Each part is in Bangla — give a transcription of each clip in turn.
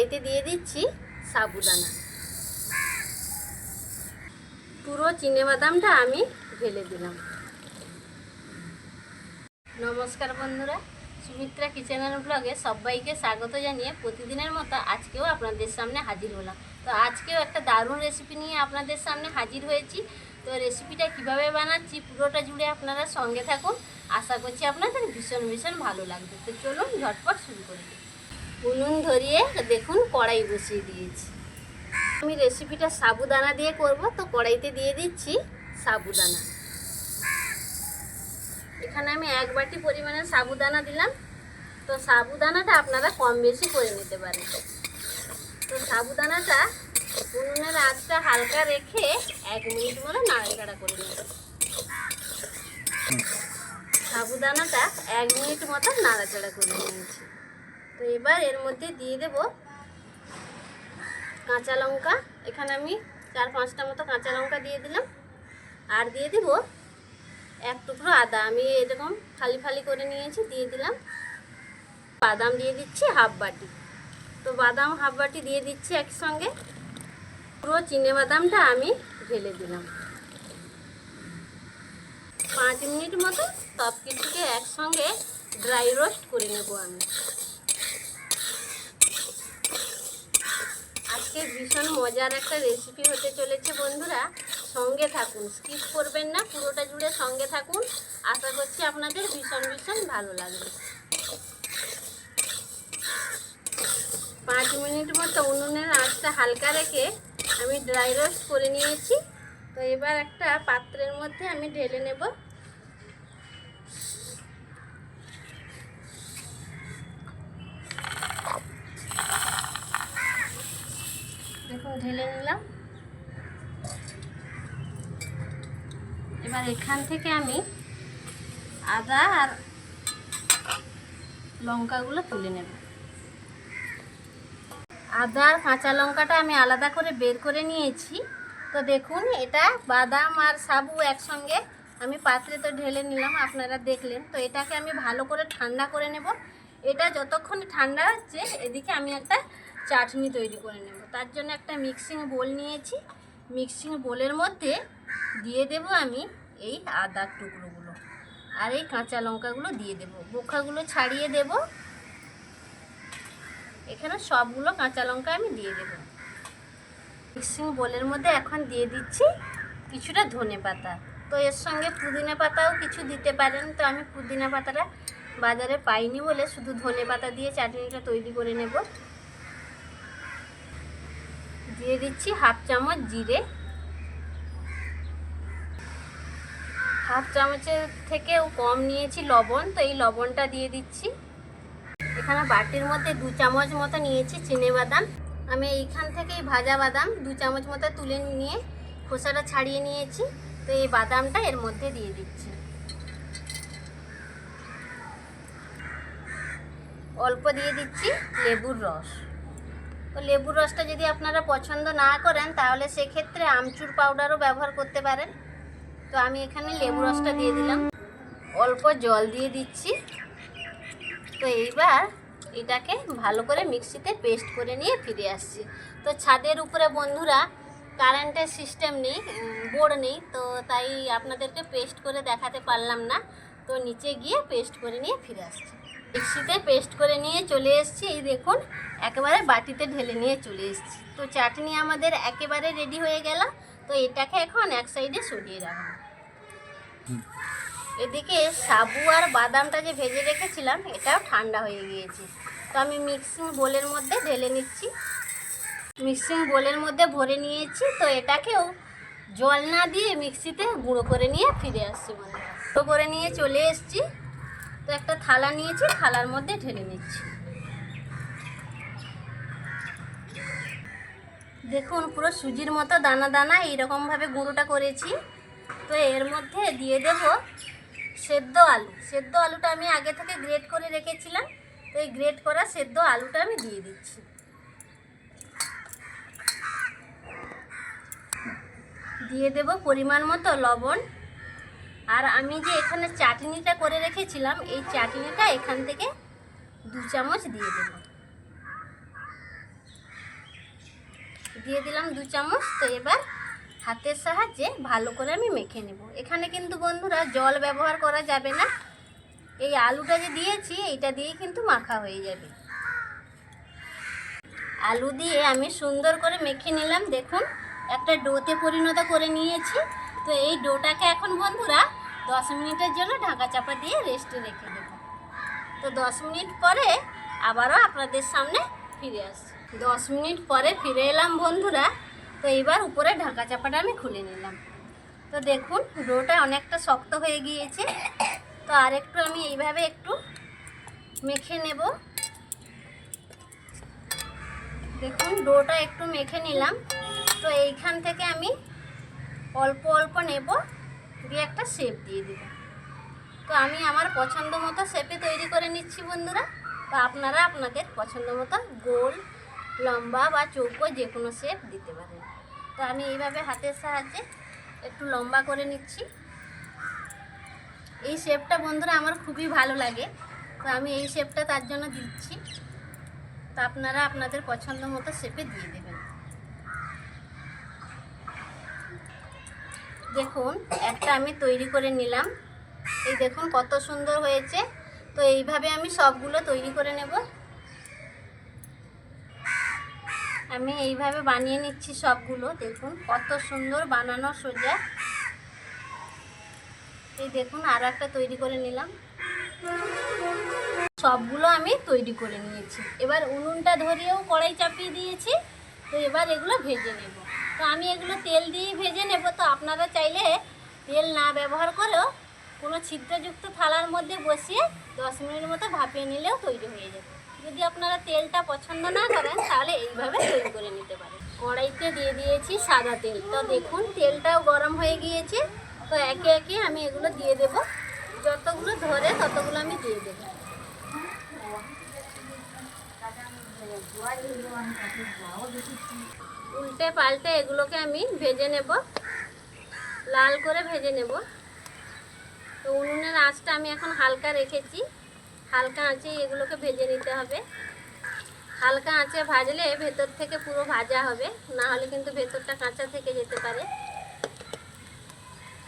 কড়াইতে দিয়ে দিচ্ছি সাবুদানা। পুরো বাদামটা আমি ঢেলে দিলাম। নমস্কার বন্ধুরা, সুমিত্রা কিচেনের ব্লগে সবাইকে স্বাগত জানিয়ে প্রতিদিনের মতো আজকেও আপনাদের সামনে হাজির হলাম। তো আজকেও একটা দারুণ রেসিপি নিয়ে আপনাদের সামনে হাজির হয়েছি। তো রেসিপিটা কীভাবে বানাচ্ছি পুরোটা জুড়ে আপনারা সঙ্গে থাকুন। আশা করছি আপনাদের ভীষণ ভীষণ ভালো লাগবে। তো চলুন ঝটপট শুরু করে। দিই উনুন ধরিয়ে দেখুন কড়াই বসিয়ে দিয়েছি। আমি রেসিপিটা সাবুদানা দিয়ে করব, তো কড়াইতে দিয়ে দিচ্ছি সাবুদানা। এখানে আমি এক বাটি পরিমাণে সাবুদানা দিলাম। তো সাবুদানাটা আপনারা কম বেশি করে নিতে পারেন। তো সাবুদানাটা উনুনের আঁচটা হালকা রেখে এক মিনিট মতো নাড়াচাড়া করে নেব। সাবুদানাটা এক মিনিট মতো নাড়াচাড়া করে নিয়েছি। তো এবার এর মধ্যে দিয়ে দেব কাঁচা লঙ্কা। এখানে আমি চার পাঁচটা মতো কাঁচা লঙ্কা দিয়ে দিলাম। আর দিয়ে দেব এক টুকরো আদা। আমি এরকম ফালি ফালি করে নিয়েছি, দিয়ে দিলাম। বাদাম দিয়ে দিচ্ছি হাফ বাটি। তো বাদাম হাফ বাটি দিয়ে দিচ্ছি একসঙ্গে। পুরো চিনে বাদামটা আমি ঢেলে দিলাম। পাঁচ মিনিট মতো সব কিছুকে একসঙ্গে ড্রাই রোস্ট করে নেব আমি। আজকে ভীষণ মজার একটা রেসিপি হতে চলেছে বন্ধুরা। সঙ্গে থাকুন স্কিপ করবেন না, পুরোটা জুড়ে সঙ্গে থাকুন। আশা করছি আপনাদের ভীষণ ভীষণ ভালো লাগবে। পাঁচ মিনিট মতো উনুনের আঁচটা হালকা রেখে আমি ড্রাই রোস্ট করে নিয়েছি। তো এবার একটা পাত্রের মধ্যে আমি ঢেলে নেব দেখুন ঢেলে নিলাম। এবার এখান থেকে আমি আদা আর লঙ্কাগুলো তুলে নেব। আদা কাঁচা লঙ্কাটা আমি আলাদা করে বের করে নিয়েছি। তো দেখুন, এটা বাদাম আর সাবু একসঙ্গে আমি পাত্রে তো ঢেলে নিলাম, আপনারা দেখলেন। তো এটাকে আমি ভালো করে ঠান্ডা করে নেব। এটা যতক্ষণ ঠান্ডা হচ্ছে, এদিকে আমি একটা চাটনি তৈরি করে নেব। তার জন্য একটা মিক্সিং বোল নিয়েছি। মিক্সিং বোলের মধ্যে দিয়ে দেব আমি এই আদার টুকরোগুলো। আর এই কাঁচা লঙ্কাগুলো দিয়ে দেব। বোখাগুলো ছাড়িয়ে দেব। এখানে সবগুলো কাঁচা লঙ্কা আমি দিয়ে দেব। মিক্সিং বোলের মধ্যে এখন দিয়ে দিচ্ছি কিছুটা ধনে পাতা। তো এর সঙ্গে পুদিনা পাতাও কিছু দিতে পারেন। তো আমি পুদিনা পাতাটা বাজারে পাইনি বলে শুধু ধনে পাতা দিয়ে চাটনিটা তৈরি করে নেব। দিয়ে দিচ্ছি হাফ চামচ জিরে। হাফ চামচের থেকেও কম নিয়েছি লবণ, তো এই লবণটা দিয়ে দিচ্ছি। এখানে বাটির মধ্যে দু চামচ মতো নিয়েছি চিনে বাদাম। আমি এইখান থেকেই ভাজা বাদাম দু চামচ মতো তুলে নিয়ে খোসাটা ছাড়িয়ে নিয়েছি, তো এই বাদামটা এর মধ্যে দিয়ে দিচ্ছি। অল্প দিয়ে দিচ্ছি লেবুর রস। তো লেবুর রসটা যদি আপনারা পছন্দ না করেন, তাহলে সেক্ষেত্রে আমচুর পাউডারও ব্যবহার করতে পারেন। তো আমি এখানে লেবু রসটা দিয়ে দিলাম। অল্প জল দিয়ে দিচ্ছি। তো এইবার এটাকে ভালো করে মিক্সিতে পেস্ট করে নিয়ে ফিরে আসছি। তো ছাদের উপরে বন্ধুরা, কারেন্টের সিস্টেম নেই বোর্ড নেই, তো তাই আপনাদেরকে পেস্ট করে দেখাতে পারলাম না। তো নিচে গিয়ে পেস্ট করে নিয়ে ফিরে আসছি। মিক্সিতে পেস্ট করে নিয়ে চলে এসেছি। এই দেখুন, একেবারে বাটিতে ঢেলে নিয়ে চলে এসেছি। তো চাটনি আমাদের একেবারে রেডি হয়ে গেল। তো এটাকে এখন এক সাইডে সরিয়ে রাখব। এদিকে সাবু আর বাদামটা যে ভেজে রেখেছিলাম, এটাও ঠান্ডা হয়ে গিয়েছে। তো আমি মিক্সিং বোলের মধ্যে ঢেলে নিচ্ছি। মিক্সিং বোলের মধ্যে ভরে নিয়েছি। তো এটাকেও জল না দিয়ে মিক্সিতে গুঁড়ো করে নিয়ে ফিরে আসছি মানে গুঁড়ো করে নিয়ে চলে এসেছি। তো একটা থালা নিয়েছি, থালার মধ্যে ঢেলে নিচ্ছি। দেখুন, পুরো সুজির মতো দানা দানা এইরকমভাবে গুঁড়োটা করেছি। তো এর মধ্যে দিয়ে দেব সেদ্ধ আলু। সেদ্ধ আলুটা আমি আগে থেকে গ্রেট করে রেখেছিলাম। তো এই গ্রেট করা সেদ্ধ আলুটা আমি দিয়ে দিচ্ছি। দিয়ে দেব পরিমাণ মতো লবণ। আর আমি যে এখানে চাটনিটা করে রেখেছিলাম, এই চাটনিটা এখান থেকে দু চামচ দিয়ে দেব। দিয়ে দিলাম দু চামচ, তো এবার হাতের সাহায্যে ভালো করে আমি মেখে নেব। এখানে কিন্তু বন্ধুরা জল ব্যবহার করা যাবে না। এই আলুটা যে দিয়েছি, এইটা দিয়েই কিন্তু মাখা হয়ে যাবে। আলু দিয়ে আমি সুন্দর করে মেখে নিলাম। দেখুন, একটা ডোতে পরিণত করে নিয়েছি। তো এই ডোটাকে এখন বন্ধুরা দশ মিনিটের জন্য ঢাকা চাপা দিয়ে রেস্টে রেখে দেব। তো দশ মিনিট পরে আবারও আপনাদের সামনে ফিরে আসছি। দশ মিনিট পরে ফিরে এলাম বন্ধুরা, তো এইবার উপরে ঢাকা চাপাটা আমি খুলে নিলাম। তো দেখুন ডোটা অনেকটা শক্ত হয়ে গিয়েছে। তো আর একটু আমি এইভাবে একটু মেখে নেব। দেখুন ডোটা একটু মেখে নিলাম। তো এইখান থেকে আমি অল্প অল্প নেব। দিয়ে একটা শেপ দিয়ে দেব। তো আমি আমার পছন্দ মতো শেপে তৈরি করে নিচ্ছি বন্ধুরা। তো আপনারা আপনাদের পছন্দ মতো গোল, লম্বা বা চৌকো যে কোনো শেপ দিতে পারেন। তো আমি এইভাবে হাতের সাহায্যে একটু লম্বা করে নিচ্ছি। এই শেপটা বন্ধুরা আমার খুবই ভালো লাগে। তো আমি এই শেপটা তার জন্য দিচ্ছি। তো আপনারা আপনাদের পছন্দ মতো শেপে দিয়ে দেবেন। দেখুন, একটা আমি তৈরি করে নিলাম। এই দেখুন কত সুন্দর হয়েছে। তো এইভাবে আমি সবগুলো তৈরি করে নেব। আমি এইভাবে বানিয়ে নিচ্ছি সবগুলো। দেখুন কত সুন্দর বানানো সোজা। এই দেখুন আর একটা তৈরি করে নিলাম। সবগুলো আমি তৈরি করে নিয়েছি। এবার উনুনটা ধরিয়েও কড়াই চাপিয়ে দিয়েছি। তো এবার এগুলো ভেজে নেব। তো আমি এগুলো তেল দিয়ে ভেজে নেব। তো আপনারা চাইলে তেল না ব্যবহার করেও কোনো ছিদ্রযুক্ত থালার মধ্যে বসিয়ে দশ মিনিট মতো ভাপিয়ে নিলেও তৈরি হয়ে যাবে। যদি আপনারা তেলটা পছন্দ না করেন, তাহলে এইভাবে তৈরি করে নিতে পারেন। কড়াইতে দিয়ে দিয়েছি সাদা তেল। তো দেখুন, তেলটাও গরম হয়ে গিয়েছে। তো একে একে আমি এগুলো দিয়ে দেব। যতগুলো ধরে ততগুলো আমি দিয়ে দেবো। উল্টে পাল্টে এগুলোকে আমি ভেজে নেব। লাল করে ভেজে নেব। তো উনুনের আঁচটা আমি এখন হালকা রেখেছি। হালকা আঁচে এগুলোকে ভেজে নিতে হবে। হালকা আঁচে ভাজলে ভেতর থেকে পুরো ভাজা হবে। না হলে কিন্তু ভেতরটা কাঁচা থেকে যেতে পারে।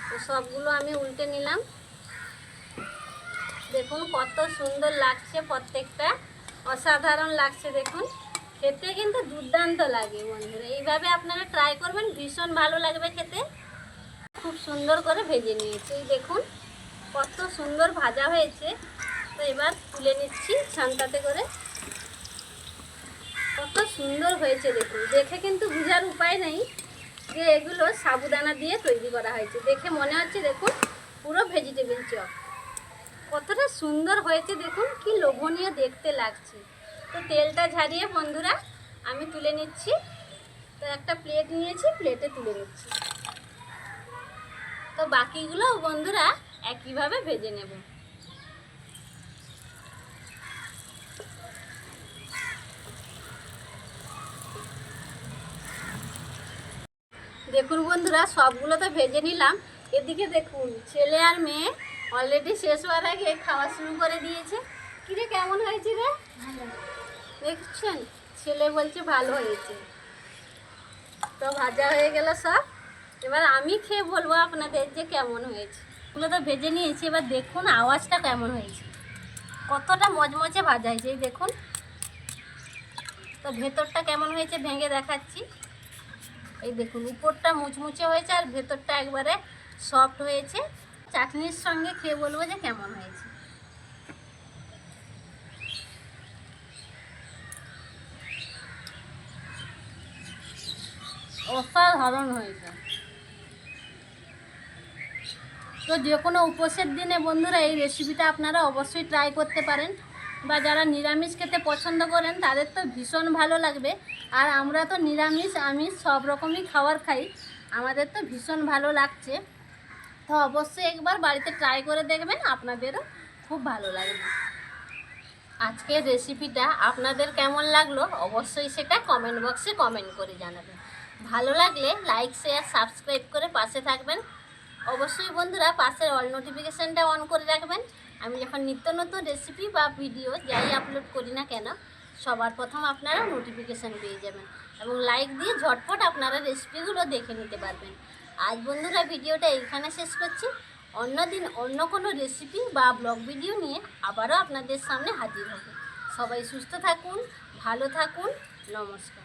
তো সবগুলো আমি উল্টে নিলাম। দেখুন কত সুন্দর লাগছে, প্রত্যেকটা অসাধারণ লাগছে দেখুন। খেতে কিন্তু দুর্দান্ত লাগে বন্ধুরা। এইভাবে আপনারা ট্রাই করবেন, ভীষণ ভালো লাগবে খেতে। খুব সুন্দর করে ভেজে নিয়েছি। দেখুন, কত সুন্দর ভাজা হয়েছে। তো এবার তুলে নিচ্ছি ছানটাতে করে। কত সুন্দর হয়েছে দেখুন। দেখে কিন্তু বোঝার উপায় নেই যে এগুলো সাবুদানা দিয়ে তৈরি করা হয়েছে। দেখে মনে হচ্ছে দেখুন, পুরো ভেজিটেবিল চপ। কতটা সুন্দর হয়েছে দেখুন, কি লোভনীয় দেখতে লাগছে। তো তেলটা ঝারিয়ে বন্ধুরা আমি তুলে নিচ্ছি। তো একটা প্লেট নিয়েছি প্লেটে তুলে নিচ্ছি। তো বাকিগুলো বন্ধুরা একইভাবে ভেজে নেব। দেখুন বন্ধুরা সবগুলো তো ভেজে নিলাম। এদিকে দেখুন, ছেলে আর মেয়ে অলরেডি শেষ হওয়ার আগে খাওয়া শুরু করে দিয়েছে। কিরে, কেমন হয়েছে রে? দেখছেন? ছেলে বলছে ভালো হয়েছে। তো ভাজা হয়ে গেল সব। এবার আমি খেয়ে বলব আপনাদের যে কেমন হয়েছে। এগুলো তো ভেজে নিয়েছি, এবার দেখুন আওয়াজটা কেমন হয়েছে। কতটা মজমচে ভাজা হয়েছে, এই দেখুন। তো ভেতরটা কেমন হয়েছে ভেঙে দেখাচ্ছি। এই দেখুন, উপরটা মুচমুচে হয়েছে আর ভেতরটা একবারে সফট হয়েছে। চাটনির সঙ্গে খেয়ে বলব যে কেমন হয়েছে। অসাধারণ হয়েছে। তো যে কোনো উপোসের দিনে বন্ধুরা, এই রেসিপিটা আপনারা অবশ্যই ট্রাই করতে পারেন বা যারা নিরামিষ খেতে পছন্দ করেন, তাদের তো ভীষণ ভালো লাগবে। আর আমরা তো নিরামিষ, আমিষ সব রকমই খাবার খাই, আমাদের তো ভীষণ ভালো লাগছে। তো অবশ্যই একবার বাড়িতে ট্রাই করে দেখবেন, আপনাদেরও খুব ভালো লাগবে। আজকের রেসিপিটা আপনাদের কেমন লাগল, অবশ্যই সেটা কমেন্ট বক্সে কমেন্ট করে জানাবেন। ভালো লাগলে লাইক শেয়ার সাবস্ক্রাইব করে পাশে থাকবেন। অবশ্যই বন্ধুরা পাশের অল নোটিফিকেশানটা অন করে রাখবেন। আমি যখন নিত্য নতুন রেসিপি বা ভিডিও যাই আপলোড করি না কেন, সবার প্রথম আপনারা নোটিফিকেশান পেয়ে যাবেন এবং লাইক দিয়ে ঝটপট আপনারা রেসিপিগুলো দেখে নিতে পারবেন। আজ বন্ধুরা ভিডিওটা এইখানে শেষ করছি। অন্য দিন অন্য কোনো রেসিপি বা ব্লগ ভিডিও নিয়ে আবারও আপনাদের সামনে হাজির হবে। সবাই সুস্থ থাকুন, ভালো থাকুন, নমস্কার।